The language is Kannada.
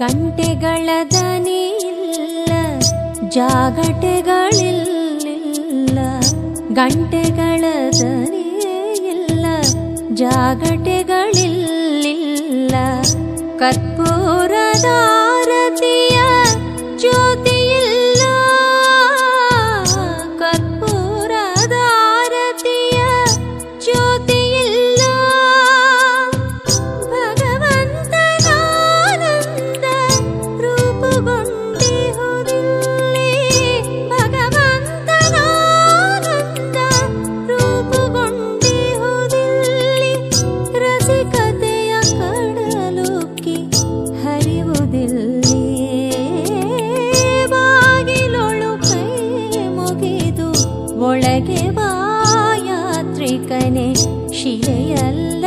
ಗಂಟೆಗಳ ದನಿಲ್ಲ ಜಾಗಟೆಗಳಿಲ್ಲ ಗಂಟೆಗಳ ದನಿಯಿಲ್ಲ ಜಾಗಟೆಗಳಿಲ್ಲ ಜ್ಯೋತಿ ഭഗവായാത്രികനെ ശിലയല്ല?